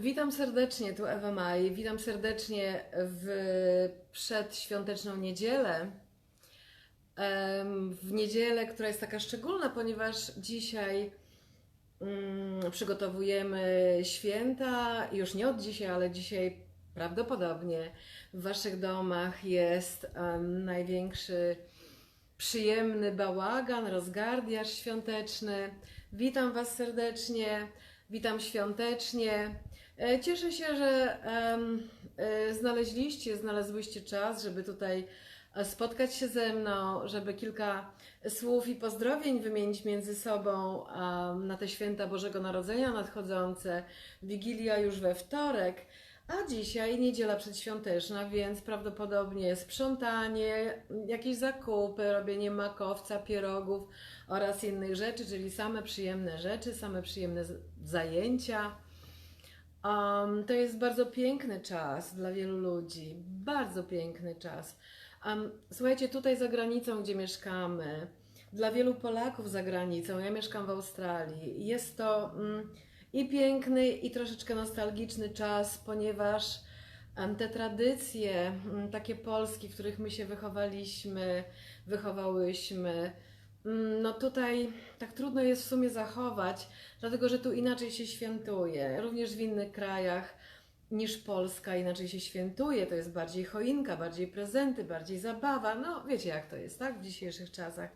Witam serdecznie, tu Ewa Maj. Witam serdecznie w przedświąteczną niedzielę. W niedzielę, która jest taka szczególna, ponieważ dzisiaj mm, przygotowujemy święta, już nie od dzisiaj, ale dzisiaj prawdopodobnie w Waszych domach jest największy przyjemny bałagan, rozgardiaż świąteczny. Witam Was serdecznie, witam świątecznie. E, Cieszę się, że e, znaleźliście, znalazłyście czas, żeby tutaj e, spotkać się ze mną, żeby kilka słów i pozdrowień wymienić między sobą na te święta Bożego Narodzenia nadchodzące. Wigilia już we wtorek. A dzisiaj niedziela przedświąteczna, więc prawdopodobnie sprzątanie, jakieś zakupy, robienie makowca, pierogów oraz innych rzeczy, czyli same przyjemne rzeczy, same przyjemne zajęcia. Um, to jest bardzo piękny czas dla wielu ludzi, bardzo piękny czas. Um, słuchajcie, tutaj za granicą, gdzie mieszkamy, dla wielu Polaków za granicą, ja mieszkam w Australii, jest to mm, i piękny, i troszeczkę nostalgiczny czas, ponieważ em, te tradycje, mm, takie polskie, w których my się wychowaliśmy, wychowałyśmy, no tutaj tak trudno jest w sumie zachować, dlatego że tu inaczej się świętuje, również w innych krajach niż Polska inaczej się świętuje, to jest bardziej choinka, bardziej prezenty, bardziej zabawa, no wiecie jak to jest, tak, w dzisiejszych czasach.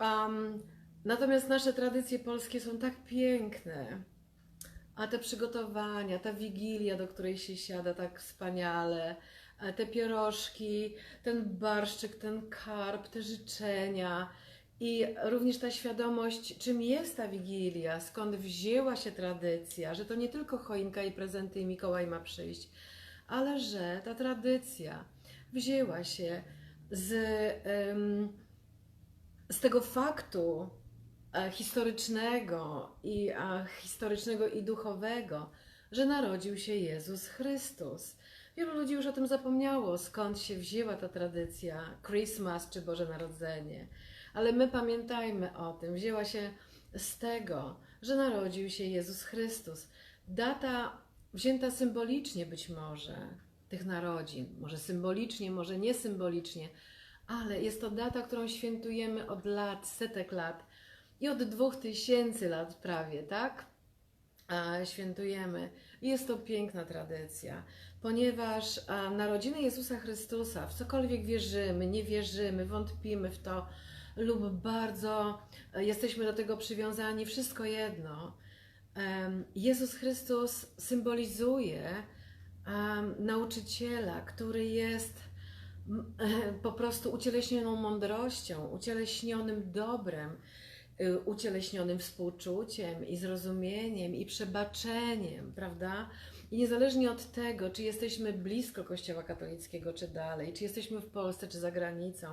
Um, natomiast nasze tradycje polskie są tak piękne, a te przygotowania, ta wigilia, do której się siada tak wspaniale, a te pierożki, ten barszczyk, ten karp, te życzenia i również ta świadomość, czym jest ta wigilia, skąd wzięła się tradycja, że to nie tylko choinka i prezenty i Mikołaj ma przyjść, ale że ta tradycja wzięła się z, z tego faktu, e, historycznego i historycznego i duchowego, że narodził się Jezus Chrystus. Wielu ludzi już o tym zapomniało, skąd się wzięła ta tradycja Christmas czy Boże Narodzenie. Ale my pamiętajmy o tym, wzięła się z tego, że narodził się Jezus Chrystus. Data wzięta symbolicznie być może tych narodzin, może symbolicznie, może niesymbolicznie, ale jest to data, którą świętujemy od lat, setek lat i od dwóch tysięcy lat prawie, tak? A, świętujemy. Jest to piękna tradycja, ponieważ narodziny Jezusa Chrystusa, w cokolwiek wierzymy, nie wierzymy, wątpimy w to, lub bardzo e, jesteśmy do tego przywiązani, wszystko jedno. Jezus Chrystus symbolizuje nauczyciela, który jest po prostu ucieleśnioną mądrością, ucieleśnionym dobrem, y, ucieleśnionym współczuciem i zrozumieniem i przebaczeniem, prawda? I niezależnie od tego, czy jesteśmy blisko Kościoła katolickiego, czy dalej, czy jesteśmy w Polsce, czy za granicą,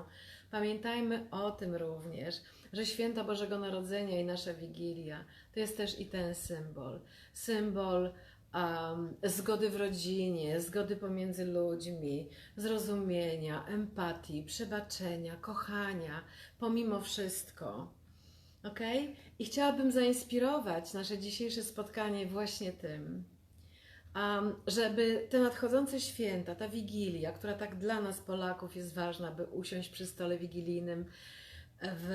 pamiętajmy o tym również, że święta Bożego Narodzenia i nasza Wigilia to jest też i ten symbol. Symbol um, zgody w rodzinie, zgody pomiędzy ludźmi, zrozumienia, empatii, przebaczenia, kochania, pomimo wszystko. Ok? I chciałabym zainspirować nasze dzisiejsze spotkanie właśnie tym, żeby te nadchodzące święta, ta wigilia, która tak dla nas Polaków jest ważna, by usiąść przy stole wigilijnym w,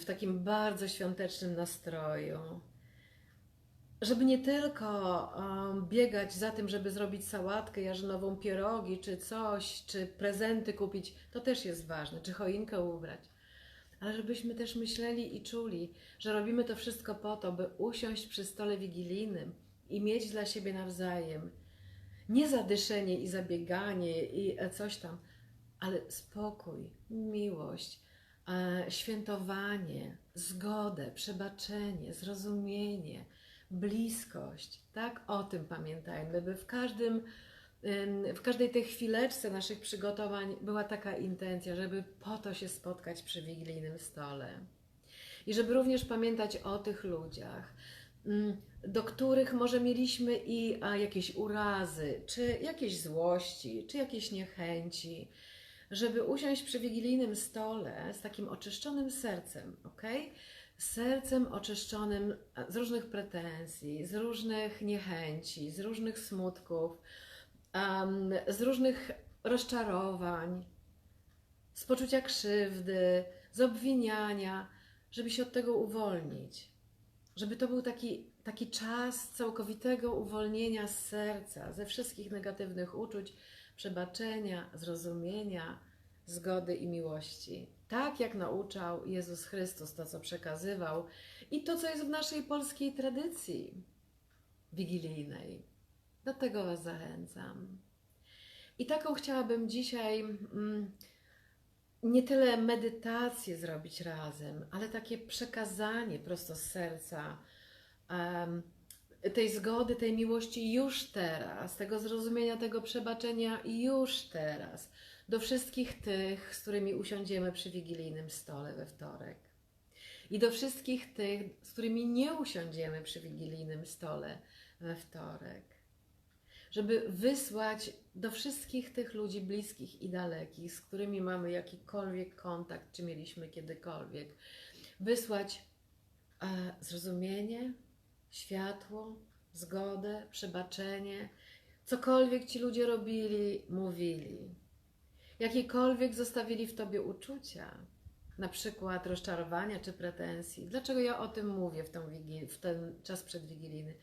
w takim bardzo świątecznym nastroju, żeby nie tylko um, biegać za tym, żeby zrobić sałatkę jarzynową, pierogi, czy coś, czy prezenty kupić, to też jest ważne, czy choinkę ubrać, ale żebyśmy też myśleli i czuli, że robimy to wszystko po to, by usiąść przy stole wigilijnym i mieć dla siebie nawzajem nie zadyszenie i zabieganie i e, coś tam, ale spokój, miłość, e, świętowanie, zgodę, przebaczenie, zrozumienie, bliskość. Tak o tym pamiętajmy, by w każdym ym, w każdej tej chwileczce naszych przygotowań była taka intencja, żeby po to się spotkać przy wigilijnym stole. I żeby również pamiętać o tych ludziach, do których może mieliśmy i jakieś urazy, czy jakieś złości, czy jakieś niechęci, żeby usiąść przy wigilijnym stole z takim oczyszczonym sercem, ok? sercem oczyszczonym z różnych pretensji, z różnych niechęci, z różnych smutków, z różnych rozczarowań, z poczucia krzywdy, z obwiniania, żeby się od tego uwolnić. Żeby to był taki, taki czas całkowitego uwolnienia z serca, ze wszystkich negatywnych uczuć, przebaczenia, zrozumienia, zgody i miłości. Tak jak nauczał Jezus Chrystus, to co przekazywał i to, co jest w naszej polskiej tradycji wigilijnej. Do tego Was zachęcam. I taką chciałabym dzisiaj mm, nie tyle medytację zrobić razem, ale takie przekazanie prosto z serca em, tej zgody, tej miłości już teraz, tego zrozumienia, tego przebaczenia już teraz do wszystkich tych, z którymi usiądziemy przy wigilijnym stole we wtorek. I do wszystkich tych, z którymi nie usiądziemy przy wigilijnym stole we wtorek. Żeby wysłać do wszystkich tych ludzi bliskich i dalekich, z którymi mamy jakikolwiek kontakt, czy mieliśmy kiedykolwiek, wysłać e, zrozumienie, światło, zgodę, przebaczenie, cokolwiek ci ludzie robili, mówili jakiekolwiek zostawili w tobie uczucia, na przykład rozczarowania czy pretensji. Dlaczego ja o tym mówię w, tą wigil- w ten czas przedwigilijny?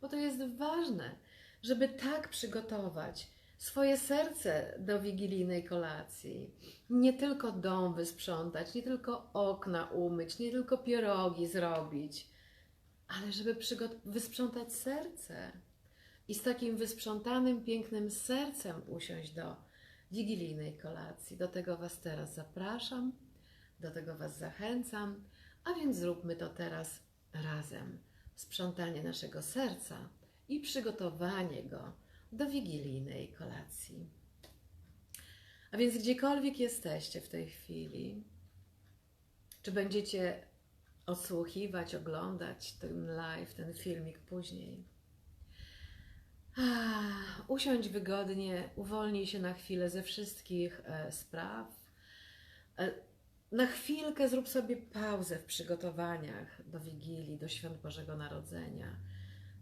Bo to jest ważne, żeby tak przygotować swoje serce do wigilijnej kolacji. Nie tylko dom wysprzątać, nie tylko okna umyć, nie tylko pierogi zrobić, ale żeby wysprzątać serce. I z takim wysprzątanym, pięknym sercem usiąść do wigilijnej kolacji. Do tego Was teraz zapraszam, do tego Was zachęcam, a więc zróbmy to teraz razem. Sprzątanie naszego serca i przygotowanie go do wigilijnej kolacji. A więc gdziekolwiek jesteście w tej chwili, czy będziecie odsłuchiwać, oglądać ten live, ten filmik później, Usiądź wygodnie, uwolnij się na chwilę ze wszystkich e, spraw. E, na chwilkę zrób sobie pauzę w przygotowaniach do Wigilii, do Świąt Bożego Narodzenia.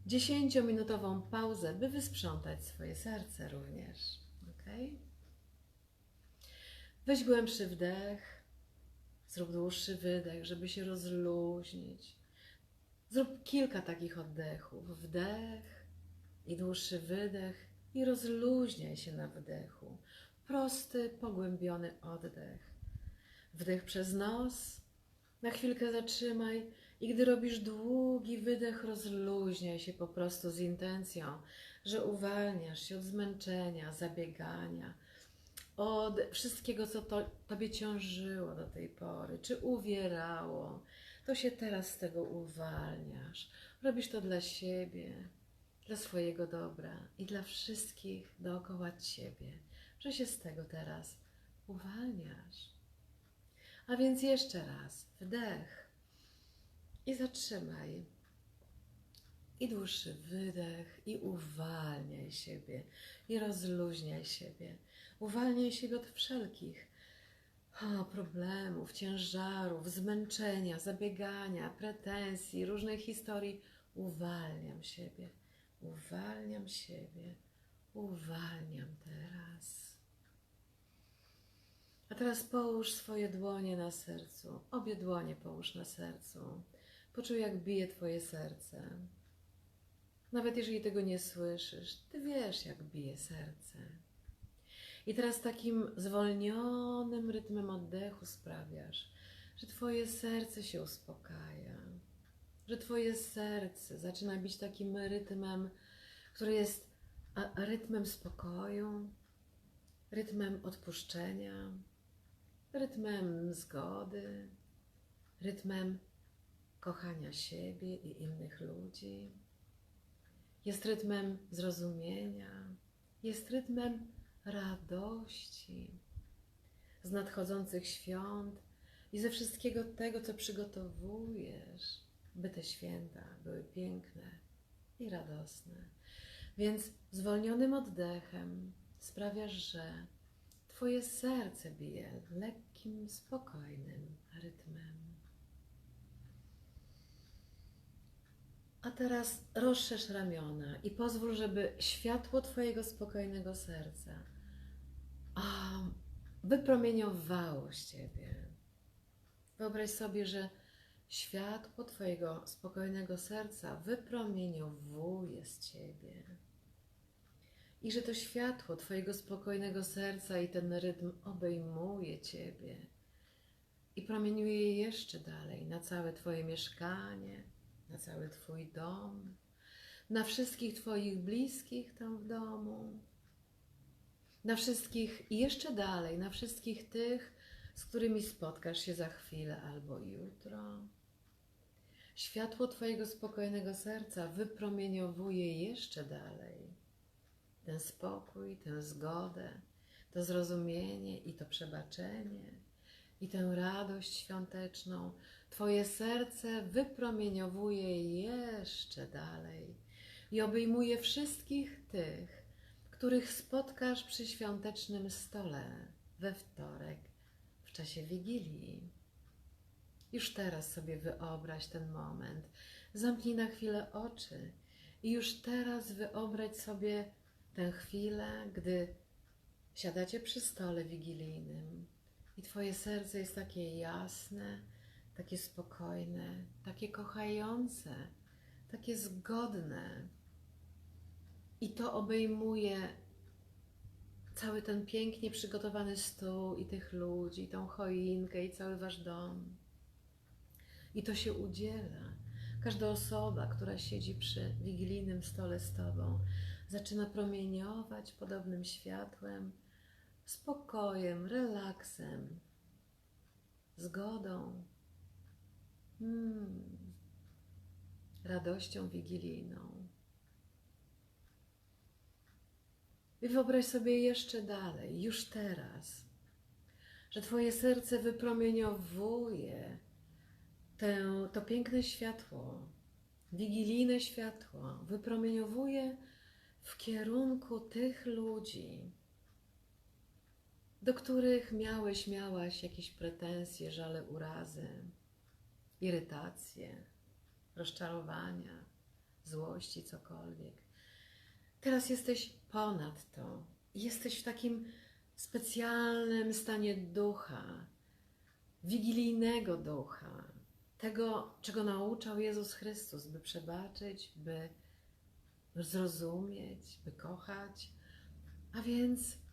Dziesięciominutową pauzę, by wysprzątać swoje serce również. Ok? Weź głębszy wdech, zrób dłuższy wydech, żeby się rozluźnić. Zrób kilka takich oddechów. Wdech i dłuższy wydech i rozluźniaj się na wdechu. Prosty, pogłębiony oddech. Wdech przez nos, na chwilkę zatrzymaj i gdy robisz długi wydech, rozluźniaj się po prostu z intencją, że uwalniasz się od zmęczenia, zabiegania, od wszystkiego, co to, Tobie ciążyło do tej pory, czy uwierało. To się teraz z tego uwalniasz. Robisz to dla siebie, dla swojego dobra i dla wszystkich dookoła Ciebie, że się z tego teraz uwalniasz. A więc jeszcze raz wdech i zatrzymaj. I dłuższy wydech i uwalniaj siebie i rozluźniaj siebie. Uwalniaj siebie od wszelkich o, problemów, ciężarów, zmęczenia, zabiegania, pretensji, różnych historii. Uwalniam siebie Uwalniam siebie, uwalniam teraz. A teraz połóż swoje dłonie na sercu, obie dłonie połóż na sercu. Poczuj, jak bije Twoje serce. Nawet jeżeli tego nie słyszysz, Ty wiesz, jak bije serce. I teraz takim zwolnionym rytmem oddechu sprawiasz, że Twoje serce się uspokaja że Twoje serce zaczyna być takim rytmem, który jest rytmem spokoju, rytmem odpuszczenia, rytmem zgody, rytmem kochania siebie i innych ludzi. Jest rytmem zrozumienia, jest rytmem radości z nadchodzących świąt i ze wszystkiego tego, co przygotowujesz by te święta były piękne i radosne. Więc zwolnionym oddechem sprawiasz, że Twoje serce bije lekkim, spokojnym rytmem. A teraz rozszerz ramiona i pozwól, żeby światło Twojego spokojnego serca wypromieniowało z Ciebie. Wyobraź sobie, że światło Twojego spokojnego serca wypromieniowuje z Ciebie. I że to światło Twojego spokojnego serca i ten rytm obejmuje Ciebie i promieniuje je jeszcze dalej na całe Twoje mieszkanie, na cały Twój dom, na wszystkich Twoich bliskich tam w domu, na wszystkich i jeszcze dalej, na wszystkich tych, z którymi spotkasz się za chwilę albo jutro. Światło Twojego spokojnego serca wypromieniowuje jeszcze dalej ten spokój, tę zgodę, to zrozumienie i to przebaczenie i tę radość świąteczną. Twoje serce wypromieniowuje jeszcze dalej i obejmuje wszystkich tych, których spotkasz przy świątecznym stole we wtorek w czasie Wigilii. Już teraz sobie wyobraź ten moment. Zamknij na chwilę oczy i już teraz wyobraź sobie tę chwilę, gdy siadacie przy stole wigilijnym i Twoje serce jest takie jasne, takie spokojne, takie kochające, takie zgodne. I to obejmuje cały ten pięknie przygotowany stół i tych ludzi, i tą choinkę i cały Wasz dom. I to się udziela. Każda osoba, która siedzi przy wigilijnym stole z Tobą, zaczyna promieniować podobnym światłem, spokojem, relaksem, zgodą, hmm, radością wigilijną. I wyobraź sobie jeszcze dalej, już teraz, że Twoje serce wypromieniowuje to piękne światło, wigilijne światło, wypromieniowuje w kierunku tych ludzi, do których miałeś, miałaś jakieś pretensje, żale, urazy, irytacje, rozczarowania, złości, cokolwiek. Teraz jesteś ponad to. Jesteś w takim specjalnym stanie ducha, wigilijnego ducha, tego, czego nauczał Jezus Chrystus, by przebaczyć, by zrozumieć, by kochać. A więc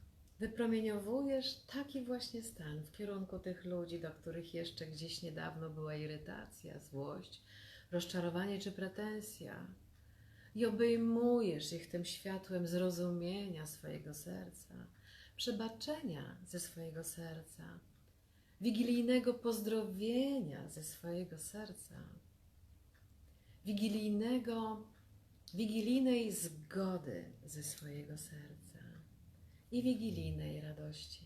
wypromieniowujesz taki właśnie stan w kierunku tych ludzi, do których jeszcze gdzieś niedawno była irytacja, złość, rozczarowanie czy pretensja. I obejmujesz ich tym światłem zrozumienia swojego serca, przebaczenia ze swojego serca, wigilijnego pozdrowienia ze swojego serca, wigilijnego wigilijnej zgody ze swojego serca i wigilijnej radości.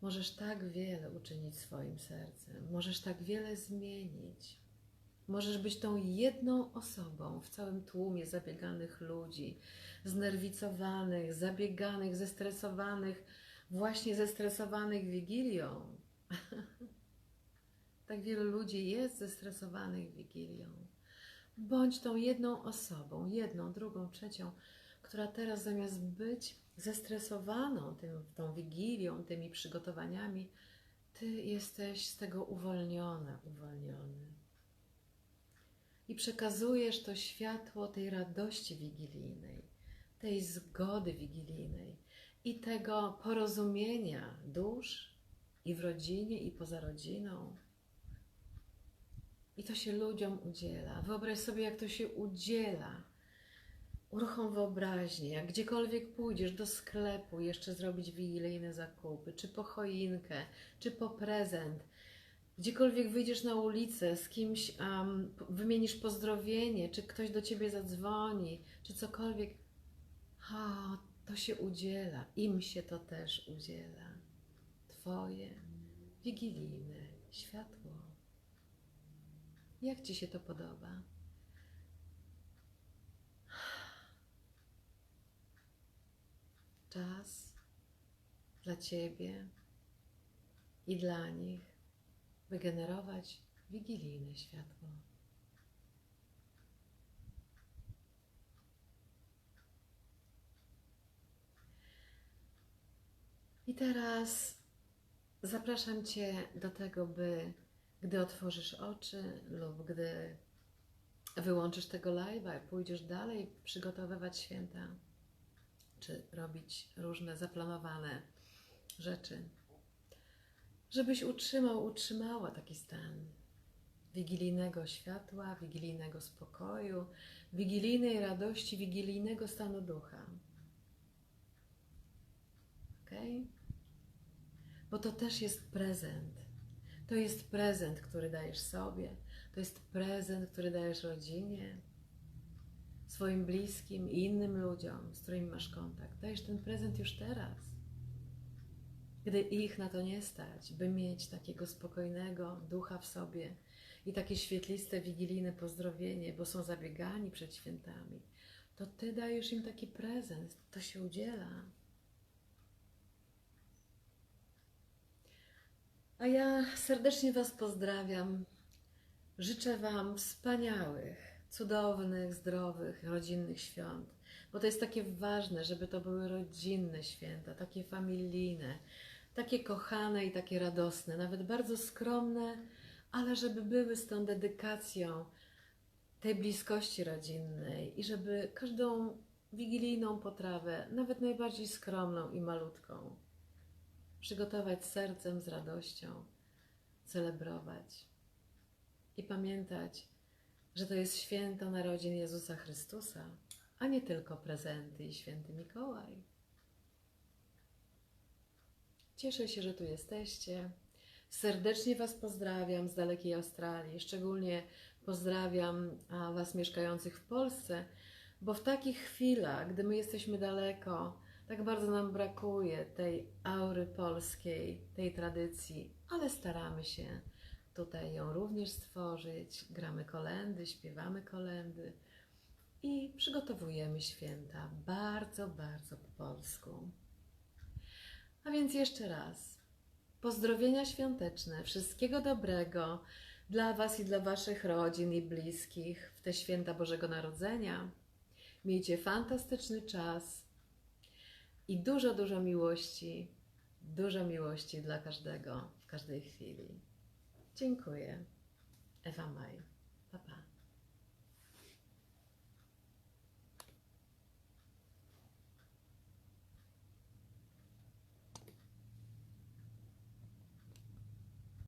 Możesz tak wiele uczynić swoim sercem, możesz tak wiele zmienić. Możesz być tą jedną osobą w całym tłumie zabieganych ludzi, znerwicowanych, zabieganych, zestresowanych, właśnie zestresowanych Wigilią. tak wielu ludzi jest zestresowanych Wigilią. Bądź tą jedną osobą, jedną, drugą, trzecią, która teraz zamiast być zestresowaną tym, tą wigilią, tymi przygotowaniami, ty jesteś z tego uwolniona, uwolniony. I przekazujesz to światło tej radości wigilijnej, tej zgody wigilijnej i tego porozumienia dusz i w rodzinie, i poza rodziną, i to się ludziom udziela. Wyobraź sobie, jak to się udziela. Uruchom wyobraźnię, jak gdziekolwiek pójdziesz do sklepu, jeszcze zrobić wigilijne zakupy, czy po choinkę, czy po prezent. Gdziekolwiek wyjdziesz na ulicę, z kimś um, wymienisz pozdrowienie, czy ktoś do ciebie zadzwoni, czy cokolwiek. Ha, to się udziela, im się to też udziela. Twoje wigilijne światło. Jak Ci się to podoba? czas dla Ciebie i dla nich, wygenerować wigilijne światło. I teraz zapraszam Cię do tego, by gdy otworzysz oczy lub gdy wyłączysz tego live'a, pójdziesz dalej przygotowywać święta, czy robić różne zaplanowane rzeczy, żebyś utrzymał, utrzymała taki stan wigilijnego światła, wigilijnego spokoju, wigilijnej radości, wigilijnego stanu ducha. Ok? Bo to też jest prezent. To jest prezent, który dajesz sobie. To jest prezent, który dajesz rodzinie, swoim bliskim i innym ludziom, z którymi masz kontakt. Dajesz ten prezent już teraz. Gdy ich na to nie stać, by mieć takiego spokojnego ducha w sobie i takie świetliste, wigilijne pozdrowienie, bo są zabiegani przed świętami, to Ty dajesz im taki prezent, to się udziela. A ja serdecznie Was pozdrawiam. Życzę Wam wspaniałych, cudownych, zdrowych, rodzinnych świąt, bo to jest takie ważne, żeby to były rodzinne święta, takie familijne, takie kochane i takie radosne, nawet bardzo skromne, ale żeby były z tą dedykacją tej bliskości rodzinnej i żeby każdą wigilijną potrawę, nawet najbardziej skromną i malutką, przygotować sercem, z radością, celebrować i pamiętać, że to jest święto narodzin Jezusa Chrystusa, a nie tylko prezenty i święty Mikołaj. Cieszę się, że tu jesteście. Serdecznie Was pozdrawiam z dalekiej Australii. Szczególnie pozdrawiam Was mieszkających w Polsce, bo w takich chwilach, gdy my jesteśmy daleko, tak bardzo nam brakuje tej aury polskiej, tej tradycji, ale staramy się tutaj ją również stworzyć. Gramy kolendy, śpiewamy kolendy i przygotowujemy święta bardzo, bardzo po polsku. A więc jeszcze raz pozdrowienia świąteczne, wszystkiego dobrego dla Was i dla Waszych rodzin i bliskich w te święta Bożego Narodzenia. Miejcie fantastyczny czas i dużo, dużo miłości, dużo miłości dla każdego w każdej chwili. Dziękuję. Ewa Maj. Pa, pa.